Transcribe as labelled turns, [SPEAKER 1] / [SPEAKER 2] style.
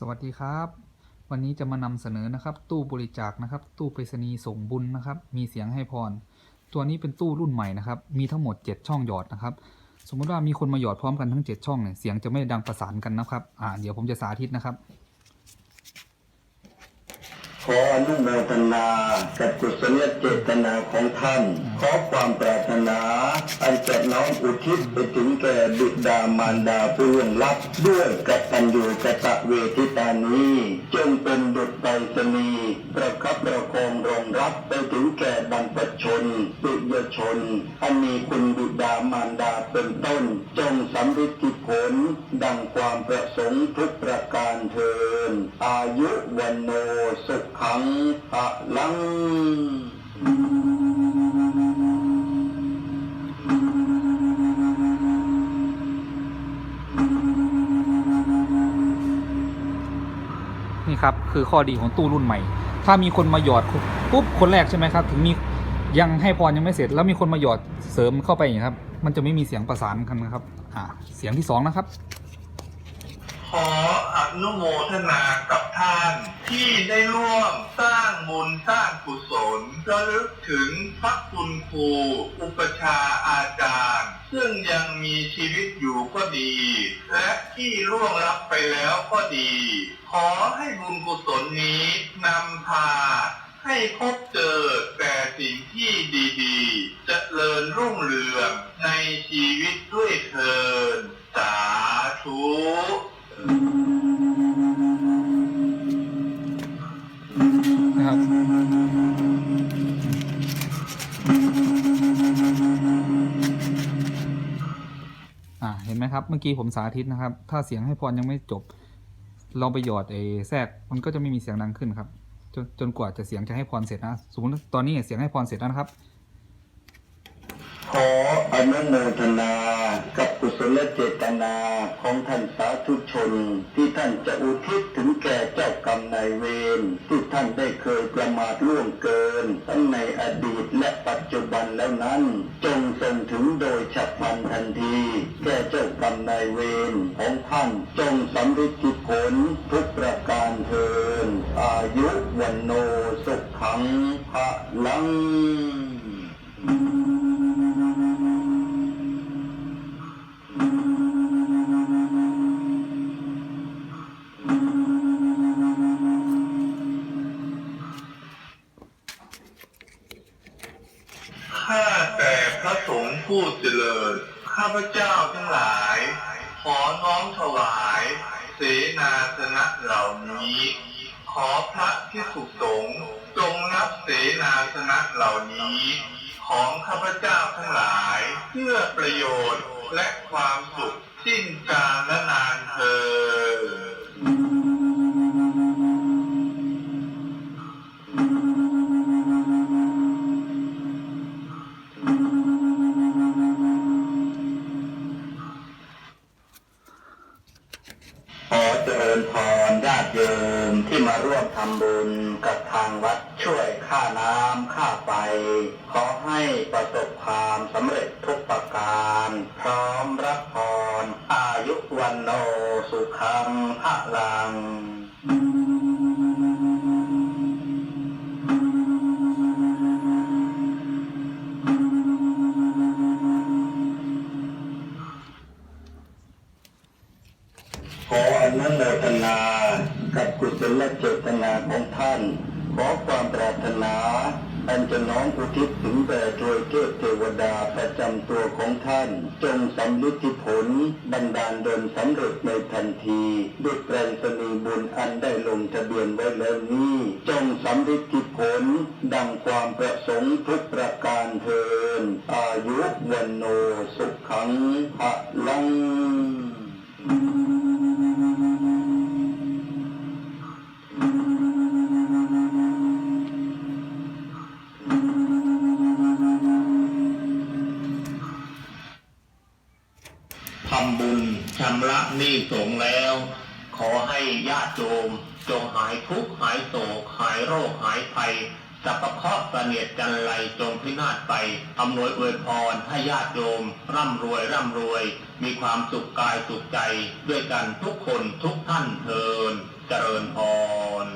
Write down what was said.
[SPEAKER 1] สวัสดีครับ วันนี้จะมานำเสนอนะครับ ตู้บริจาคนะครับ ตู้ไปรษณีย์ส่งบุญนะครับ มีเสียงให้พร ตัวนี้เป็นตู้รุ่นใหม่นะครับ มีทั้งหมด 7 ช่องหยอดนะครับ สมมุติว่ามีคนมาหยอดพร้อมกันทั้ง 7 ช่องเนี่ยเสียงจะไม่ดังประสานกันนะครับ อ่าเดี๋ยวผมจะสาธิตนะครับ
[SPEAKER 2] ขออนุโมทนากับกุศลเจตนาของท่าน ขอความปรารถนา อันจะน้อมอุทิศไปถึงแก่บิดามารดาผู้ล่วงลับด้วยกตัญญูกตเวทิตานี้จงเป็นดุจไปรษณีย์ประคับประคองรองรับไปถึงแก่บรรพชนปุยชน อันมีคุณบิดามารดาเป็นต้น จงสำฤทธิผล ดังความประสงค์ทุกประการเทินอายุวันโนสุขงพะลัง
[SPEAKER 1] นี่ครับ คือข้อดีของตู้รุ่นใหม่ ถ้ามีคนมาหยอดปุ๊บคนแรกใช่ไหมครับ ถึงมียังให้พรยังไม่เสร็จ แล้วมีคนมาหยอดเสริมเข้าไปอย่างครับ มันจะไม่มีเสียงประสานกันนะครับ อ่า เสียงที่สองนะครับ
[SPEAKER 3] ขออนุโมทนากับท่าน ที่ได้ร่วมสร้างบุญสร้างกุศลระลึกถึงพระคุณครูอุปชาอาจารย์ ซึ่งยังมีชีวิตอยู่ก็ดี และที่ล่วงลับไปแล้วก็ดี ขอให้บุญกุศลนี้นำพาให้พบเจอแต่สิ่งที่ดีๆเจริญรุ่งเรืองในชีวิตด้วยเทินสาธุ
[SPEAKER 1] นะครับอ่าเห็นไหมครับ เมื่อกี้ผมสาธิตนะครับ ถ้าเสียงให้พรยังไม่จบ เราไปหยอดไอ้แทรกมันก็จะไม่มีเสียงดังขึ้นครับจนจนกว่าจะเสียงจะให้พรเสร็จนะ สมมติตอนนี้เสียงให้พรเสร็จแล้วนะครับ
[SPEAKER 2] อนุโมทนากับกุศลเจตนาของท่านสาธุชน ที่ท่านจะอุทิศถึงแก่เจ้ากรรมนายเวรที่ท่านได้เคยประมาทล่วงเกิน ทั้งในอดีตและปัจจุบันแล้วนั้น จงส่งถึงโดยฉับพลันทันที แก่เจ้ากรรมนายเวรของท่านจงสำฤทธิผลทุกประการเทินอายุวันโนสุขังพ
[SPEAKER 3] ระลัง ผู้เจริญ ข้าพเจ้าทั้งหลาย ขอน้อมถวาย เสนาสนะเหล่านี้ ขอพระที่สุสงจงรับเสนาสนะเหล่านี้ ของข้าพเจ้าทั้งหลาย เพื่อประโยชน์และความสุขสิ้นกาลและนานเธอ
[SPEAKER 2] เจริญพรญาติโยมที่มาร่วมทำบุญกับทางวัดช่วยค่าน้ำค่าไฟ ขอให้ประสบความสำเร็จทุกประการ ขออนุโมทนากับกุศลเจตนาของท่าน ขอความปรารถนาอันจะน้อมอุทิศถึงแด่โดยเทพเทวดาประจำตัวของท่าน จงสำลิผลบันดาลดลสำเร็จในทันทีด้วยแปลงสนีบุญอันได้ลงทะเบียนไว้แล้วนี้ จงสำลิผลดังความประสงค์ทุกประการเทินอายุวันโนสุขังพะลังำ
[SPEAKER 3] ระหนี้สงแล้ว ขอให้ญาติโยมจงหายทุกข์หายโศกหายโรคหายภัย
[SPEAKER 4] สัพพะเคราะเสนียดจันไรจงพินาศไปอำนวยอวยพรให้ญาติโยม ร่ำรวยร่ำรวย มีความสุขกายสุขใจ ด้วยกันทุกคนทุกท่านเทินเจริญพร